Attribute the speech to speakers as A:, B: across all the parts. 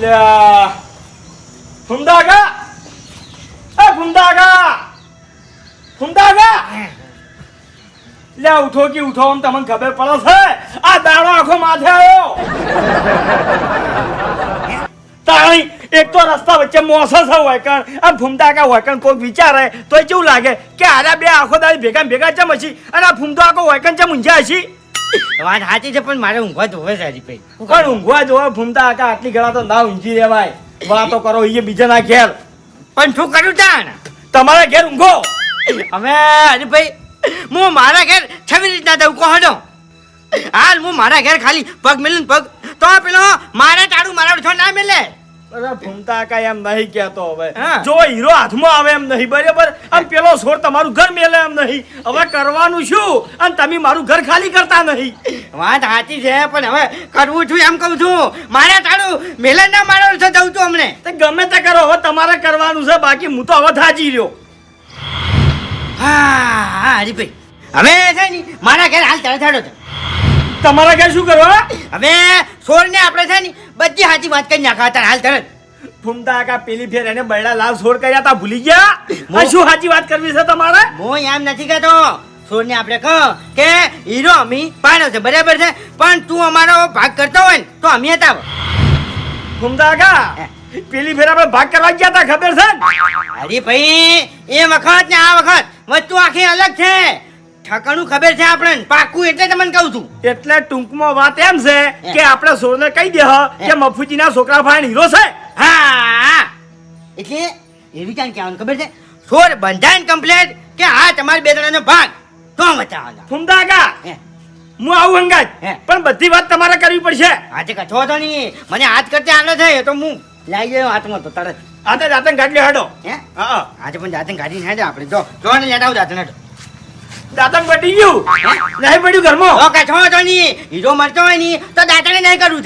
A: લ્યા ફુંદાગા એ ફુંદાગા ફુંદાગા લ્યા ઉઠો કે ઉઠો આમ તમને ખબર પડે છે આ દાડો આખો માથે આવ્યો તાણી એક તો રસ્તા વચ્ચે મોસસ છે વાયકણ આ ફૂમતાકા વાયકણ કોઈ વિચારે તો કેવું લાગે કે આરા બે આખો દાડી ભેગા ભેગા ચમ હશી અને આ ફૂમતો આખો વાયકણ ચમ ઊંઝા હશી
B: વાત સાચી છે પણ મારે ઊંઘવા જોવે છે હરીભાઈ
A: પણ ઊંઘવા જોવે? ફૂમતા હતા આટલી ઘણા તો ના ઊંઘી રેવાય વાતો કરો એ બીજાના ઘેર.
B: પણ શું કરું ત્યાં
A: તમારા ઘેર ઊંઘો.
B: હવે હરીભાઈ હું મારા ઘેર છવી રીતના દઉં કહો હડો. હાલ હું મારા ઘેર ખાલી પગ મેલું પગ તો પેલો મારા ટાળું મારા છો ના મેલે.
A: અરે ફૂમતા આકા એમ નહીં કહેતો હવે. જો હીરો હાથમાં આવે એમ નહીં બરાબર? અને પેલો છોડ તમારું ઘર મેલે એમ નહીં. હવે કરવાનું શું? અને તમે મારું ઘર ખાલી કરતા નહીં.
B: વાત સાચી છે પણ હવે કરવું છું એમ કહું છું. મારે ટાળું મેલે ના મારો છે દઉં છું અમને
A: તો ગમે તે કરો હવે તમારે કરવાનું છે બાકી હું તો હવે થાજી રહ્યો.
B: હા હા હરીભાઈ હવે છે ને મારા ઘેર હાલ હેડો છે.
A: તમારા ઘેર શું કરવા
B: હવે સોરને આપણે છે ને બધી સાચી વાત કરી નાખા હતા હાલ તરત
A: ફૂમતા આકા પેલી ફેર એને બૈડા લાલ છોડ કર્યા તા ભૂલી ગયા? આ શું સાચી વાત કરવી છે તમારે?
B: હું એમ નથી કહેતો. સોરને આપણે કહો કે હીરો અમી પાડો છે બરાબર છે? પણ તું અમારો ભાગ કરતો હોય ને તો અમે હતા
A: ફૂમતા આકા પેલી ફેર આપણે ભાગ કરવા ગયા તા ખબર છે?
B: અરે ભાઈ એ વખત ને આ વખત વસ્તુ આખી અલગ છે. ઠકાણું ખબર છે આપણને? પાકું એટલે તમને કહું છું.
A: એટલે ટૂંકમાં વાત એમ છે કે આપણે સોરને કહી દે કે મફુજીના છોકરા ભાઈ હીરો છે.
B: હા. એટલે એવી કાંઈ કહેવાનું ખબર છે? સોર બંધાયન કમ્પ્લેટ કે હા તમારે બે જણાનો ભાગ. તો બતાવવાના
A: ફુમદાગા
B: હું.
A: આવું
B: અંગાજ.
A: પણ બધી વાત તમારે કરવી પડશે.
B: આજે કચો હતો નહીં. મને હાથ કરતે આનો છે એ તો હું લાવી ગયો હાથમાં તો તરત.
A: આતે જાતે ગાડી હેડો.
B: હે?
A: હા
B: આજે પણ જાતે ગાડી હેડે આપણે. જો જો ને લેતા આવું જાતે હેડો.
A: દાતન પટી ગયું? નહીં પડ્યું ઘરમાં?
B: ઓ છો તો નહીં હીરો મરતો હોય નહીં તો દાતાને નહીં કરવું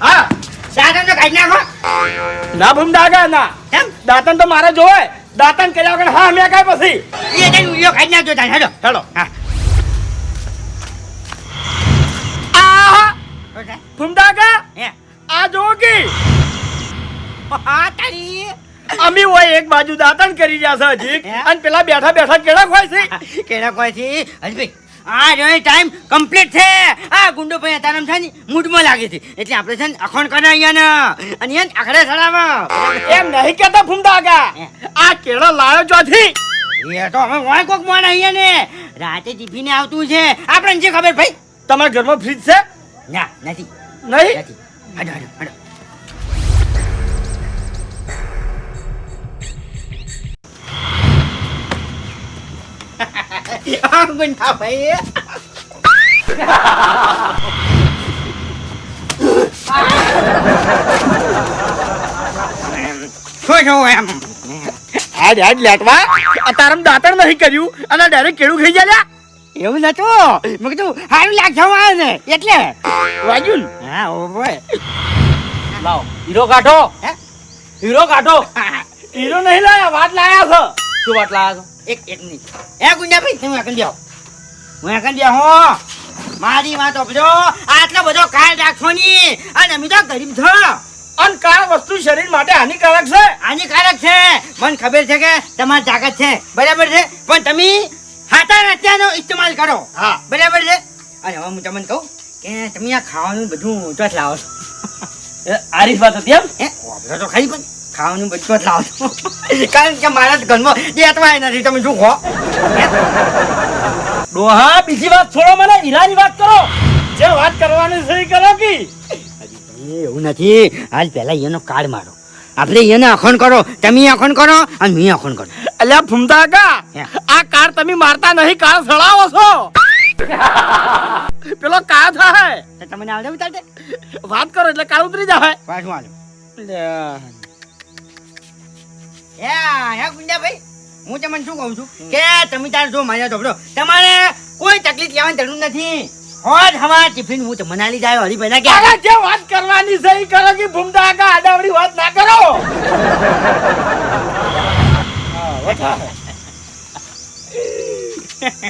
A: હા,
B: નાખો
A: ના. ભૂમ આકા ના દાતન તો મારે જોવે. દાતન કર્યા વગર હા મેં કાંઈ પછી?
B: એ જઈને વીડિયો ખાઈ નાખજો તાર હેડો.
A: હેડો.
B: હા.
A: આ
B: હે.
A: આ જો કે?
B: હા તારી.
A: અમી હોય એક બાજુ દાંતન કરી રહ્યા છે હજી. અને પેલા બેઠા બેઠા કેળા ખોય છે.
B: કેના ખોય છે. હરીભાઈ આ જોઈ ટાઈમ કમ્પ્લીટ છે. આ ગુંડો ભાઈ તારામ છે ને મૂડમાં લાગે છે. એટલે આપણે છે ને અખંડ કરે અહીંયા અને અહીંયા આખડે ચડાવો.
A: એમ નહીં કેતો ફૂમતા
B: આગા.
A: આ કેળો લાયો ચોથી
B: એ તો હવે વાય કોક મોણ અહીંયા ને રાતે ટિફિને આવતું છે. આપણને જે ખબર ભાઈ?
A: તમારા ઘરમાં ફ્રીજ છે?
B: ના નથી.
A: નહીં?
B: નથી. હડો હડો હડો. આ ગુંડા ભાઈ શું છું એમ
A: હાડ હાડ લેટવા. તારમ દાતણ નહીં કર્યું અને ડાયરેક્ટ કેળું ખાઈ ગયા
B: એવું નતું. મેં કીધું સારું લાગશે આવે ને. એટલે. હા ઓ ભાઈ.
A: લાવો હીરો કાઢો.
B: હે?
A: હીરો કાઢો. હીરો નહીં લાયા વાત લાયા છે.
C: શું વાત લાયા
B: એક એક મિનિટ. એ ગુંજા ભાઈ તમે એકન જાઓ. હું એકન જાઓ હો. મારી વાત ઓપજો આટલો બધો કાળ રાખશો ની અને અમે તો ગરીબ છો.
A: અને કાર વસ્તુ શરીર માટે હાનિકારક છે.
B: હાનિકારક છે. મને ખબર છે કે તમારી તાકાત છે. બરાબર છે? પણ તમે હાથા રત્યાનો ઇસ્તેમાલ કરો.
A: હા.
B: બરાબર છે? અને હવે હું તમને કહું કે તમે આ ખાવાનું બધું ચોથ લાવો છો.
A: આરીફ વાત હતી એમ?
B: હે તો ખરી પણ. ખાવાનું બધું ચોથ કારણ કે મારા ઘરમાં દેતવાય નથી તમે શું ખો
A: ડોહા બીજી વાત છોડો મને ઈલાની વાત કરો. જે વાત કરવાની છે એ કરો કી?
B: એવું નથી. હાલ પહેલા એનો કાર્ડ મારો. આપણે એને અખોન કરો તમે અખોન કરો અને મેં અખોન કરો.
A: અલ્યા ફૂમતા કા આ કાર તમે મારતા નહીં કાર સળાવો છો. પેલો કા થાય.
B: તમને આવડે ઉતારતે
A: વાત કરો એટલે કાર ઉતરી જાય.
B: પાછું હાલો હે હે ગુંજાભાઈ હું તમને શું કહું છું? કે તમે તાર જો માર્યા ચોપડો તમારે કોઈ તકલીફ લેવાની જરૂર નથી. હોજ હવા ટિફિન હું તમને આલી જાય હરીભાઈ ના કે
A: કાકા જે વાત કરવાની છે ઈ કરો કે ભૂમતા કાકા આડાવડી વાત ના કરો.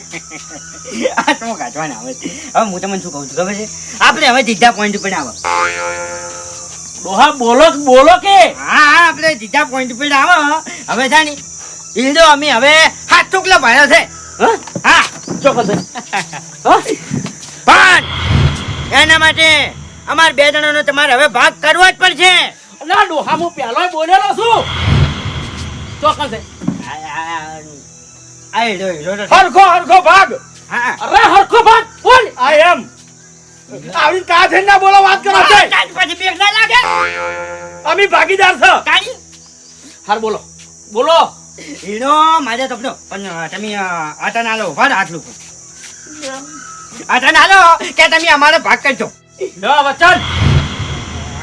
B: આ શું કાઢવાના આવે હવે હું તમને શું કહું છું ખબર છે? આપણે હવે સીધા પોઈન્ટ ઉપર આવો.
A: ડોહા બોલો બોલો કે
B: હા હા આપણે જીજા પોઈન્ટ પર આવો હવે છે ને અમે હવે હાથ ટુકલા ભર્યો છે
A: હા ચોક્કસ
B: પણ એના માટે અમાર બે જણાનો તમારે હવે ભાગ કરવો જ પડશે
A: ના ડોહા હું પહેલો બોલેલો છું ચોક્કસ હરખો હરખો ભાગ
B: હા
A: અરે હરખો ભાગ બોલ આઈ એમ આવી કા થઈને ના બોલો વાત કરો છે?
B: પછી બેગ ના લાગે?
A: અમે ભાગીદાર છો.
B: કાંઈ?
A: હાર બોલો. બોલો.
B: ઈડો મારે તપનો પણ તમે આટા ના લો ઊભા આટલું આટા ના લો કે તમે અમારો ભાગ કરજો.
A: લો વચન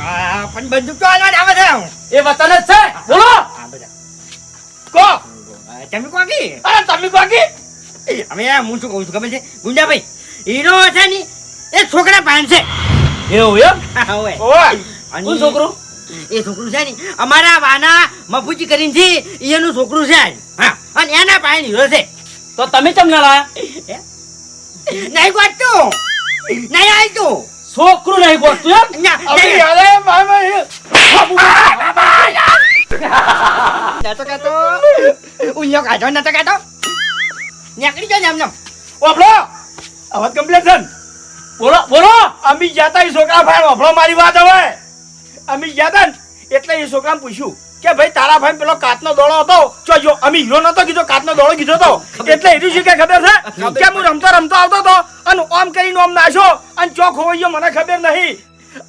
B: આ, પણ બંદૂક તો હાલવાની આવે છે
A: એ વતન જ છે. બોલો. કો.
B: તમે કોકી
A: અરે તમે બાકી
B: અમે હું શું કહું છું ખબર છે? ગુંડાભાઈ હીરો છે ને એ છોકરા પાંચે. છે
A: એવું એમ?
B: હા,
A: ઓય છોકરું?
B: એ છોકરું છે ને અમારા વાના મફુજી કરીને છે એનું છોકરું છે. હા. અને એના પાસે હીરો છે.
A: તો તમે કેમ ના લાયા?
B: નહીં ગોતતું. નહીં આવતું
A: છોકરું નહીં ગોતતું એમ?
B: નતો કહેતો. ઉલ્યો કાઢો નતો કહેતો. નીકળી જાય ને એમને
A: ઓફળો અવાજ કમ્પ્લેટ છે? બોલો બોલો. અમે ગયા તા એ છોકરા ભાઈ વાપરો મારી વાત હવે. અમે ગયા તા એટલે એ છોકરાને પૂછ્યું કે ભાઈ તારા ભાઈ પેલો કાચનો દોડો હતો? જો જો અમે હીરો નતો કીધો કાચનો દોડો કીધો હતો એટલે એટલું શું કે ખબર છે? કે હું રમતો રમતો આવતો હતો? અને ઓમ કરીને ઓમ નાશો. અને ચોક હોય ગયો મને ખબર નહીં.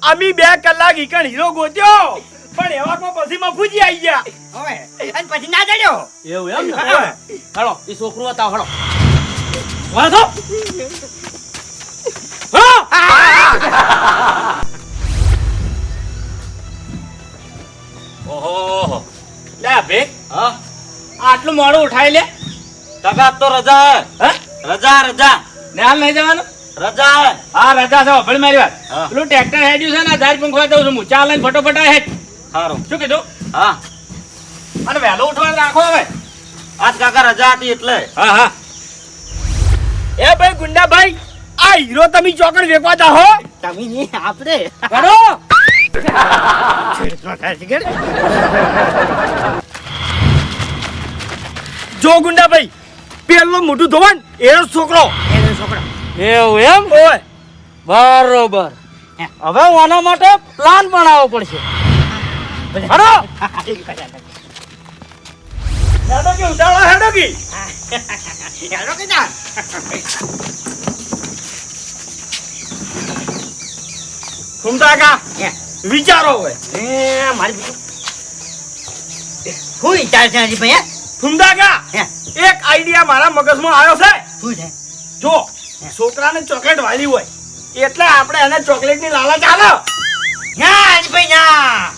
A: અમે બે કલાક ઈકણ હીરો ગોત્યો. પણ એવામાં પછી મફુજી આવી ગયા.
B: હવે અને પછી ના ચડ્યો?
A: એવું એમ ને? એ છોકરું હતા હળો વાળો
C: ઓહો લે ભેગ
A: હા?
C: આટલું મોડું ઉઠાઈ લે. તકા તો રજા હે. રજા રજા.
A: નેહાલ નહીં જવાનું?
C: રજા હે.
A: હા રજા છે ભલે મારી વાત. પેલું ટ્રેક્ટર હેડ્યું છે ને ધાર પંખવા દઉં છું હું. ચાલ લઈને ફટોફટ આ હેડ.
C: સારું
A: શું કીધું?
C: હા.
A: અને વહેલો ઉઠવાનું રાખો હવે.
C: આજ કાકા રજા હતી એટલે.
A: હા હા. એ ભાઈ ગુંડા ભાઈ આ હીરો તમે ચોકડ વેકવા દા હો.
B: તમે નહીં આપણે.
A: કરો. જો ગુંડા ભાઈ પેલો મોટું ધોવાન એનો છોકરો.
B: એનો છોકરો.
A: એવું એમ? ઓય. બરોબર. હવે હું આના માટે પ્લાન બનાવવો પડશે. હેડો હેડો કે ઉડાડો હેડો કે.
B: હેડો કે ના
A: ઘૂમતા કા? વિચારો હોય
B: એ મારી શું વિચાર છે હજી ભાઈ?
A: કા? એક આઈડિયા મારા મગજમાં આવ્યો છે.
B: શું છે?
A: જો છોકરાને ચોકલેટ વાલી હોય એટલે આપણે એને ચોકલેટની લાલચ આલો.
B: ના હજી ભાઈ ના.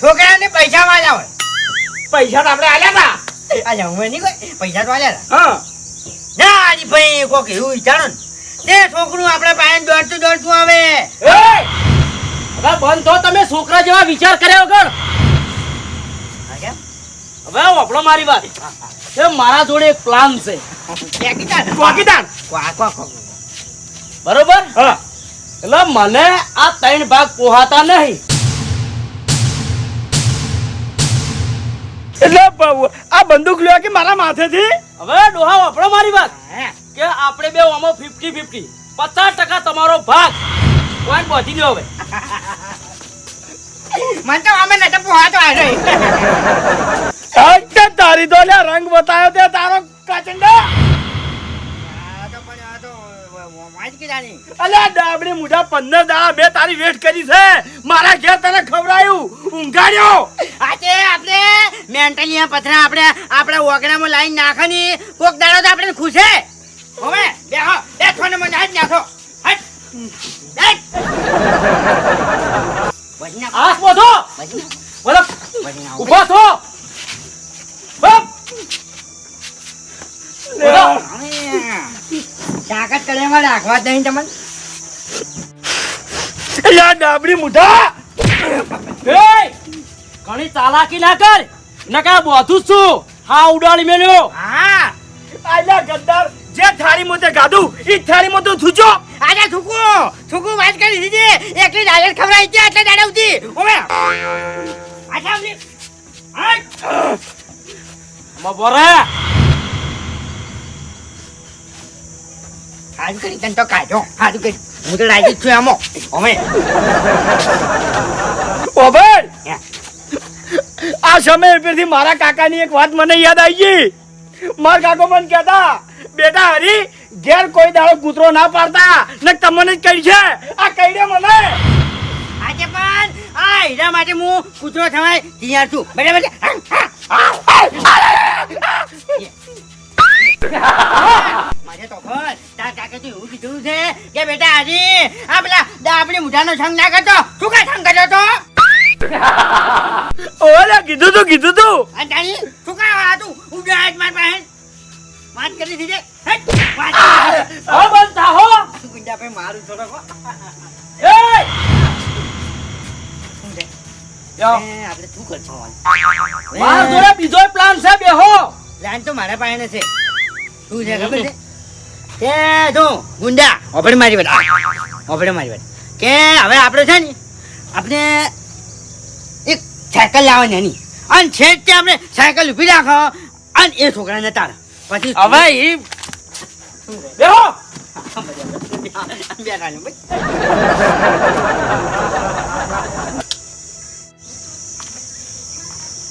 B: છોકરાને પૈસા વાળા હોય.
A: પૈસા તો આપણે આલ્યા હતા
B: આ હું નહીં કોઈ પૈસા તો વાળ્યા
A: હા.
B: ના હજી ભાઈ કોક એવું વિચારો ને. તે છોકરું આપણે પાસે દોડતું દોડતું આવે.
A: હવે બંધ તો તમે છોકરા જેવા વિચાર કર્યા વગર. હવે આપણો મારી વાત. કે મારા જોડે એક પ્લાન છે. બરોબર? એટલે મને આ ત્રણ ભાગ પોહાતા નહીં. એટલે આ બંદૂક લ્યો કે મારા માથેથી? હવે ડોહા વાપરો મારી વાત.
B: હે?
A: કે આપણે બે આમાં ફિફ્ટી ફિફ્ટી પચાસ ટકા તમારો ભાગ. પોઈન્ટ પહોંચી ગયો હવે
B: મને તો આમે નતો પોહાતો આવ્યો
A: તારી તો રંગ બતાવ્યો તે તારો કાચંડા
B: આ આ
A: અલ્યા ડાબડી મુઢા પંદર દાડા બે તારી વેટ કરી છે મારા ઘેર તને ખવડાયું ઊંઘાડ્યો
B: આજે આપણે મેન્ટલી પથરા આપણે આપણે ઓગણામાં લાઈન નાખવાની કોક દાડો તો આપણે ખુશે હવે બેહો બેઠો ને મને હાથ નાખો હટ બેઠ. વળી નાખો,
A: આસ બોધો
B: વળી નાખો,
A: બોલો
B: વળી નાખો.
A: ઊભા થો બપ બોલો
B: હવે, તાકાત કરે એમાં રાખવા જ નહીં તમને
A: એટલે આ ડાબડી મુઠા
C: એ ઘણી ચાલાકી ના કર. નકા બોધું છું. હા ઉડાડી મેલ્યો.
B: હા.
A: આલા ગદ્દાર જે થાળી મોતે ગાધું ઈ થાળી મોતે થૂચો
B: આજે થૂકુ થૂકુ વાત કરી દીધી એકલી ડાયર ખવડાવી હતી એટલે દાડાવતી ઓમે આછા મો
C: મબોરે
B: હાજુ કરી તન તો કાઢો. હાજુ કરી. હું તો રાજી છું આમો. ઓમે
A: ઓબર
B: હે.
A: આ સમય પરથી મારા કાકાની એક વાત મને યાદ આવી ગઈ. મારા કાકો મને કહેતા, બેટા હરી, ઘેર કોઈ દાડો કૂતરો ના પાડતા. ને તમને જ કહી છે, આ કહી દે મને.
B: આજે પણ આ હીરા માટે હું કૂતરો થવાય તૈયાર છું. બરાબર કે, બેટા હજી આ પેલા દાબડી મુઠાનો સંગ ના કરતો? શું કઈ સંગ કર્યો તો
A: ઓલે કીધું તું કીધું તું.
B: આ તારી શું કા આ તું? ઉડાડ માર પાસે. વાત કરી દીજે હેટ, વાત
C: હો બોલતા હો.
B: ગુંડા પે મારું થોડો કો
C: એ!
B: આપણે શું કરશું હાલ?
C: જોડે બીજો પ્લાન છે બેહો.
B: પ્લાન તો મારા પાસે છે. શું છે ખબર છે? કે જો ગુંડા ઓભળ મારી વાત. ઓભળ મારી વાત. કે હવે આપણે છે ને આપણે સાયકલ લાવવાની એની. અને છેક ત્યાં આપણે સાયકલ ઊભી રાખો અને એ છોકરાને તાર પછી
C: હવે બેહો!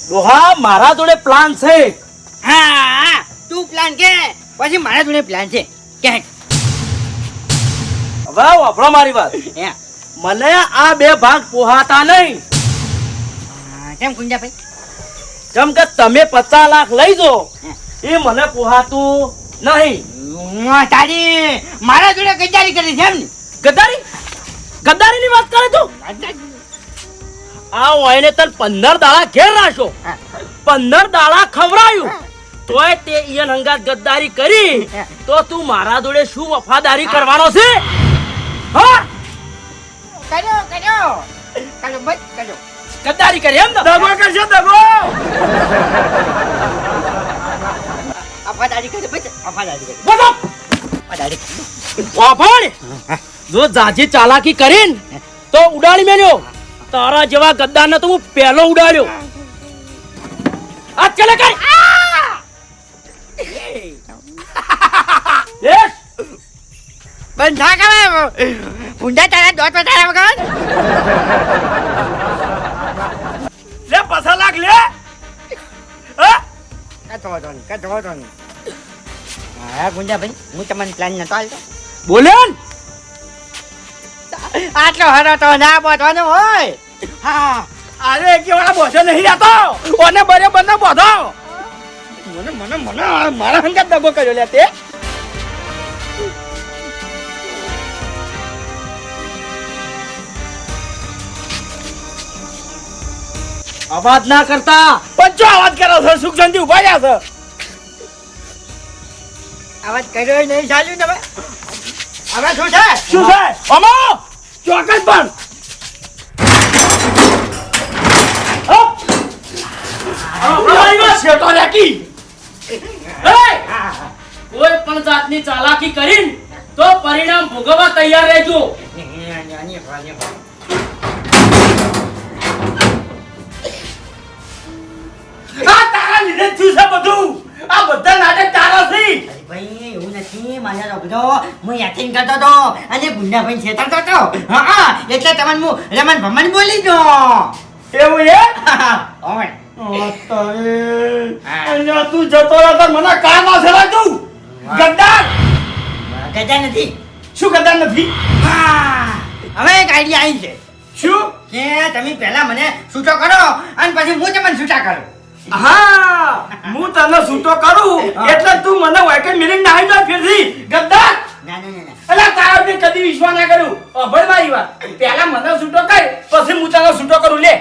C: ડોહા મારા જોડે પ્લાન છે.
B: હા તું પ્લાન કે? પછી મારા જોડે પ્લાન છે. કે
C: હવે વાપરો મારી વાત. મને આ બે ભાગ પોહાતા નહીં.
B: કેમ કુંજા ભાઈ.
C: કેમ કે તમે પચાસ લાખ લઈ જો. એ મને પોહાતું નહીં.
B: તારી મારા જોડે ગદ્દારી કરી છે એમ ને?
C: ગદ્દારી? ગદ્દારી ની વાત કરે તું? આ વાયને તને પંદર દાડા ઘેર રાખો પંદર દાડા ખવડાયું. તોય તે ઈયન હંગાત ગદ્દારી કરી. તો તું મારા જોડે શું વફાદારી કરવાનો છે? હા?
B: કર્યો કર્યો. કર્યો બસ કર્યો.
C: ગદ્દારી કરી એમ ને
A: દગો કરશો દગો!
B: અફાદારી કરી બસ અફાદારી કરી.
C: બોલો.
B: અફાદારી
C: વાપણ જો જાજી ચાલાકી કરીને તો ઉડાડી મેલ્યો. તારા જેવા ગદ્દારને તો હું પહેલો ઉડાડ્યો. આ ચલે કઈ. યસ
B: બંધ થા કે ભૂંડા તારા દોત તારા વગર
A: લાખ લે?
B: કતો હતો નહીં કતો હતો નહીં. હા ગુંજા ભાઈ હું તમને પ્લાન નતો આલતો
C: બોલે ને?
B: આટલો હરો તો ના બોધવાનો હોય. હા
A: અરે કે વાળા બોસે નહીં જાતો ઓને બરે બંને બોધો. મને મને મને મારા હંગાત દગો કર્યો લે તે.
C: અવાજ ના કરતા.
A: પંચો અવાજ કરો છો સુખ શાંતિ ઊભા રહ્યા છો.
B: અવાજ કર્યો નહીં ચાલ્યું ને હવે હવે શું છે?
A: શું છે? અમો ચોકસ પણ!
C: કોઈ પણ જાતની ચાલાકી કરીને તો પરિણામ ભોગવવા તૈયાર રહેજો.
A: તારા લીધે થયું છે બધું? આ બધા નાટક તારા છે.
B: ભાઈ એવું નથી. મારા રોગનો હું કરતો તો અને ગુંડા ભાઈ છેતરતો હા એટલે તમને હું ભમણ બોલી દો
A: એવું એ
B: ઓય
A: અહીંયા તું જતો રહ્યો મને કામ ના સરાય તું? ગદ્દાર.
B: ગજા નથી.
A: શું ગદ્દાર નથી?
B: હા. હવે એક આઈડિયા આવી છે.
A: શું?
B: કે તમે પહેલા મને છૂટો કરો અને પછી હું તમને છૂટા કરું.
A: હા હું તને છૂટો કરું? એટલે તું મને વાયકન મિલિંગ નાહી જા ફેરથી.
B: ગદ્દા
A: એટલે તારા મેં કદી વિશ્વાસ ના કર્યું અભળ મારી વાત. પહેલા મને છૂટો કર પછી હું તને છૂટો કરું. લે.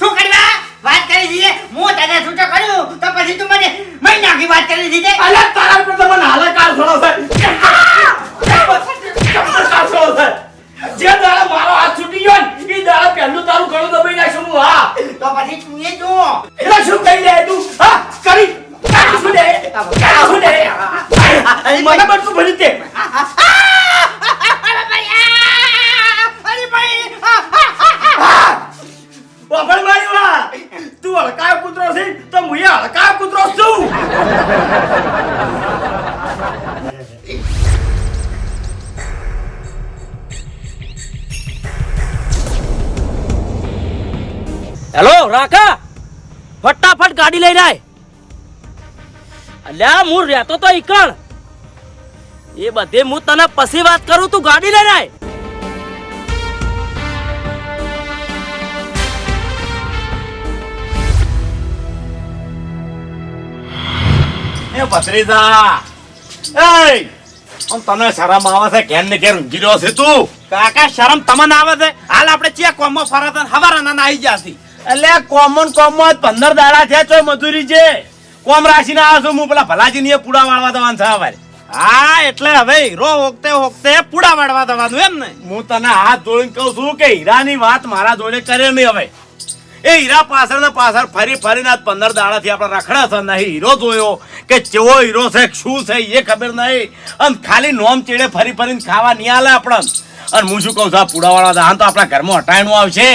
B: શું કરવા? વાત કરી દીધી. હું તને છૂટો કરું તો પછી તું મને મેં નાખી વાત કરી દીધી.
A: અલ્યા તારા પર તો મને હાલે કાર છોડો છે ચંપલ કાર છે
D: તો શું કહી દે તું? શું દે? શું દે? મને તું હલકાય કૂતરો છે તો હું હલકાય કૂતરો છું.
C: હેલો રાખા ફટાફટ ગાડી લઈને આય. અલ્યા, હું રહેતો તો ઈકણ. એ બધે હું તને પછી વાત કરું, તું ગાડી લઈને આય.
E: એ ભત્રીજા! એય! આમ તને શરમ આવે છે, ઘેર ને ઘેર ઊંઘી છે તું?
D: કાકા, શરમ તમને આવે છે? હાલ આપણે ચિયા કોમમાં ફરતા હવારાના આવી જાસી
E: એટલે કોમન કોમન પંદર દાડા થયા છો મજૂરી છે. કોમ રાશીને આવ્યો છું હું પેલા ભલાજી ની પૂડા વાળવા દવાનું છે
D: હા એટલે હવે હીરો વખતે વખતે પૂડા વાળવા દવાનું એમ ને.
E: હું તને હાથ જોડીને કહું છું કે હીરાની વાત મારા જોડે કરે નહીં હવે. એ હીરા પાછળ ને પાછળ ફરી ફરીને આજ પંદર દાડાથી આપણે રખડા છે નહીં હીરો જોયો કે કેવો હીરો છે શું છે એ ખબર નહીં. અને ખાલી નોમ ચીડે ફરી ફરીને ખાવા નહીં આલે આપણને. અને હું શું કહું છું આ પૂડાવાળા દાન તો આપણા ઘરમાં હટાયણું આવશે.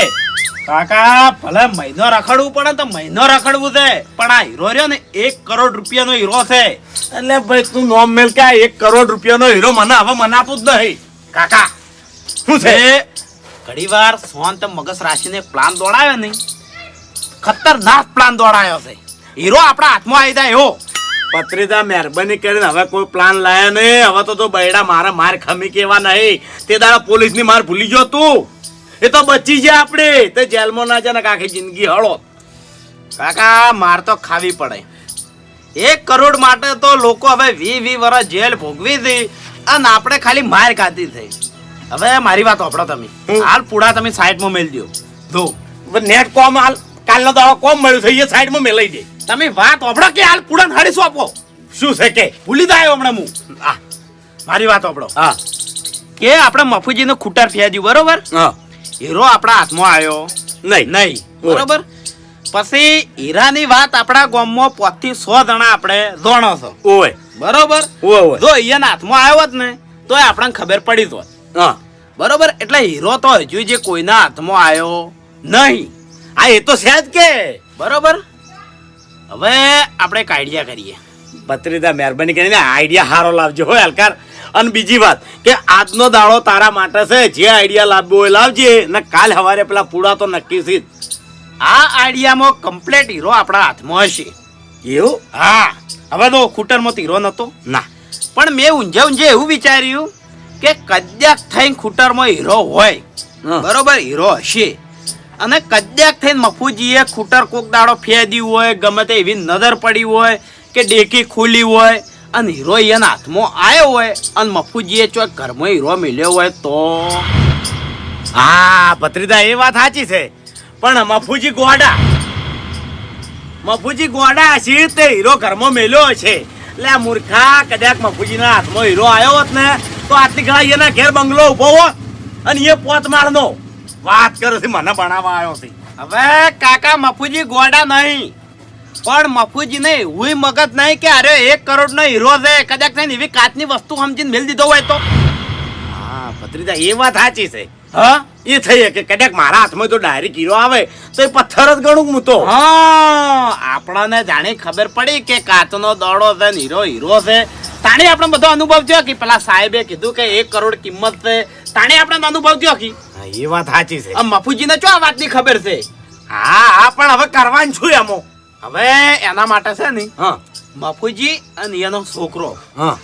D: કાકા ભલે મહિનો રખડવું પડે તો મહિનો રખડવું છે. પણ આ હીરો રહ્યો ને એક કરોડ રૂપિયાનો હીરો છે.
E: એટલે ભાઈ તું નોમ મેલ કે એક કરોડ રૂપિયાનો હીરો મને હવે મનાતું જ નહીં.
D: કાકા
E: શું છે?
D: ઘણી વાર સોન તે મગજ રાશિને પ્લાન દોડાયો નહીં. ખતરનાક પ્લાન દોડાયો છે. હીરો આપણા હાથમાં આવી જાય એવો
E: પત્રીદા મહેરબાની કરીને હવે કોઈ પ્લાન લાયા નહીં. હવે તો તો બૈડા મારા માર ખમી કેવા નહીં. તે દાડા પોલીસની માર ભૂલી ગયો તું. એ તો બચી જાય આપણે તે જેલમાં ના જાય ને આખી જિંદગી હળો.
D: કાકા માર તો ખાવી પડે. એક કરોડ માટે તો લોકો હવે વી વી વર્ષ જેલ ભોગવી હતી અને આપણે ખાલી માર ખાધી થઈ. હવે મારી વાત સાંભળો તમે. હાલ પૂડા તમે સાઈડમાં મેલ દો
E: ધો નેટ કોમ હાલ કાલનો દાડો કોમ મળ્યું છે એ સાઈડમાં મેલાઈ દે
D: તમે વાત સાંભળો કે હાલ પૂડા હાડી સોંપો
E: શું છે કે?
D: ભૂલી જાય હમણાં હું. મારી વાત સાંભળો
E: હા.
D: કે આપણે મફુજીનું ખૂટાર ફેંદ્યું બરોબર?
E: હા.
D: હીરો આપણા હાથમાં આવ્યો.
E: નહીં.
D: નહીં. બરોબર? પછી હીરાની વાત આપણા ગામમાં પોતથી સો જણા આપણે જોણો છો.
E: ઓય
D: બરોબર? જો અહીંયા હાથમાં આવ્યો જ ને તો આપણને ખબર પડી તો
E: હા.
D: બરોબર? એટલે હીરો તો હજુ જે કોઈના હાથમાં આવ્યો નહીં.
E: આ એ તો છે જ કે.
D: બરોબર? હવે આપણે એક આઈડિયા કરીએ.
E: પત્રિતા મહેરબાની કરીને આઈડિયા સારો લાવજો હો હલકાર. અને બીજી વાત કે આજનો દાડો તારા માટે છે જે આઈડિયા લાવવો હોય લાવજે. ને કાલ સવારે પેલા પૂડા તો નક્કી છે.
D: આ આઈડિયામાં કમ્પ્લેટ હીરો આપણા હાથમાં હશે.
E: એવું?
D: હા. હવે તો ખૂટરમાં હીરો નતો.
E: ના.
D: પણ મેં ઊંઝે ઊંઝે એવું વિચાર્યું કે કદ્યાક થઈને ખૂટરમાં હીરો હોય. બરોબર હીરો હશે. અને કદ્યાક થઈને મફુજીએ ખૂટર કોક દાડો ફેદી હોય ગમે તે એવી નજર પડી હોય કે ડેકી ખુલી હોય અને હીરો એના હાથમાં આવ્યો હોય અને મફુજીએ ચોક ઘરમાં હીરો મળ્યો હોય તો?
E: હા ભત્રીદા એ વાત સાચી છે. પણ મફુજી ગોડા. મફુજી ગોડા છે તે હીરો ઘરમાં મેલ્યો છે? એટલે આ મૂર્ખા કદાચ મફુજીના હાથમાં હીરો આવ્યો હોત ને તો આટલી ઘણા એના ઘેર બંગલો ઊભો હોત અને એ પોત મારનો. વાત કરો છે મને ભણાવવા આવ્યો છે.
D: હવે કાકા મફુજી ગોડા નહીં. પણ મફુજીને હુઈ મગજ નહીં કે અરે એક કરોડ નો હીરો છે કદાચ થઈને એવી કાચની વસ્તુ સમજીને મેલ દીધો હોય તો.
E: હા ભત્રીજા એ વાત સાચી છે.
D: હા?
E: એ થઈ કે કદાચ મારા હાથમાં તો ડાયરેક્ટ હીરો આવે તો એ પથ્થર જ ગણું હું તો.
D: હા આપણને જાણે ખબર પડી કે કાચનો દોડો છે ને હીરો હીરો છે. તાણે આપણે બધો અનુભવ થયો કે પેલા સાહેબે કીધું કે એક કરોડ કિંમત છે. તાણે આપણે અનુભવ થયો કે?
E: એ વાત સાચી છે.
D: મફુજી મફુજીને ચો આ વાતની ખબર છે?
E: હા હા પણ હવે કરવાનું છું એમો?
D: હવે એના માટે છે ને
E: હા.
D: મફુજી અને એનો છોકરો.
E: હા.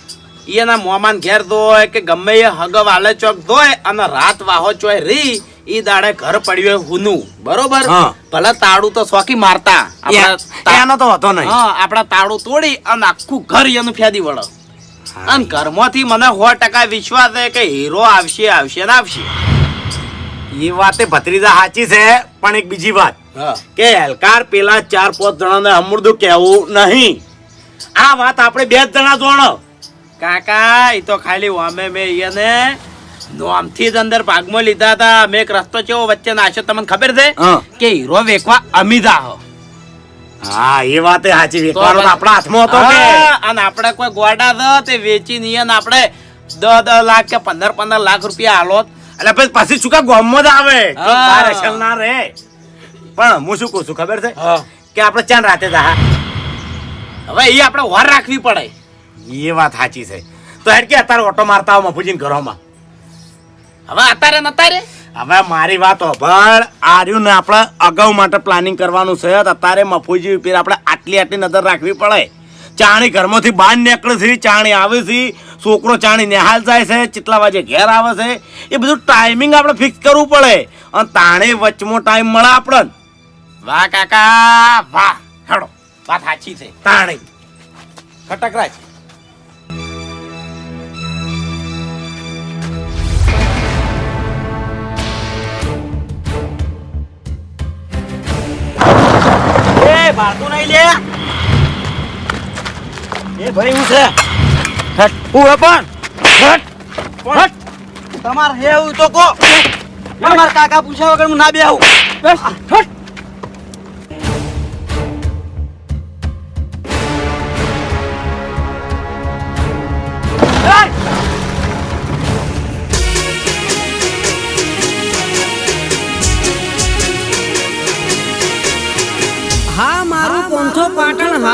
D: એના મોમાન ઘેર ધોય કે ગમે એ હગ વાલે ચોક ધોય અને રાત વાહો ચોય રી ઈ દાડે ઘર પડ્યો હુનુ. બરોબર. ભલે તાળું તો શોખી મારતા.
E: એનો તો હતો નહીં.
D: આપણા તાળું તોડી અને આખું ઘર એનું ફેદી વળો. અને ઘરમાંથી મને સો ટકા વિશ્વાસ છે કે હીરો આવશે આવશે ને આવશે.
E: એ વાતે ભત્રીજા સાચી છે પણ એક બીજી વાત. કે હેલકાર પેલા ચાર પાંચ જણાને અમૃદું કહેવું નહીં. આ વાત આપણે બે જ જણા જોણો.
D: કાકા એ તો ખાલી વામે મેં એને નોમથી જ અંદર ભાગમાં લીધા હતા. અમે એક રસ્તો કેવો વચ્ચે નાખ્યો તમને ખબર છે. કે હીરો વેકવા અમીદા હો.
E: હા એ વાત સાચી. વેકવાનો આપણા હાથમાં હતો કે?
D: અને આપણે કોઈ ગોડા છે તે વેચી નિયન આપણે
E: દસ દસ લાખ કે પંદર પંદર લાખ રૂપિયા આલો એટલે પછી શું કા ગોમમાં જ આવે? ના રહે પણ હું શું કહું છું ખબર છે. કે આપણે ચાંદ રાતે જા હવે એ આપણે વાર રાખવી પડે. એ વાત સાચી છે. તો હેડ કે અત્યારે ઓટો મારતા આવો મફુજીન ઘરોમાં. હવે અત્યારે નતારે હવે મારી વાત હોભળ. આર્યું ને આપણે અગાઉ માટે પ્લાનિંગ કરવાનું છે અત્યારે મફુજી ઉપર આપણે આટલી આટલી નજર રાખવી પડે. ચાણી ઘરમાંથી બહાર નીકળે છે ચાણી આવે છે છોકરો ચાણી નિહાલ જાય છે કેટલા વાગે ઘેર આવે છે. એ બધું ટાઈમિંગ આપણે ફિક્સ કરવું પડે. અને તાણે વચમો ટાઈમ મળે આપણને. વાહ કાકા વાહ. હેડો વાત સાચી છે. તાણી. ખટકરાજ
C: એ બાળતું નહીં લે. એ ભાઈ હું છે? હટ. હું હે પણ? હટ. હટ.
B: તમારે હે એવું તો કો તમારા કાકા પૂછ્યા વગર હું ના બે આવું
C: બસ હટ!
F: હા મારું પોંથો પાટણ હા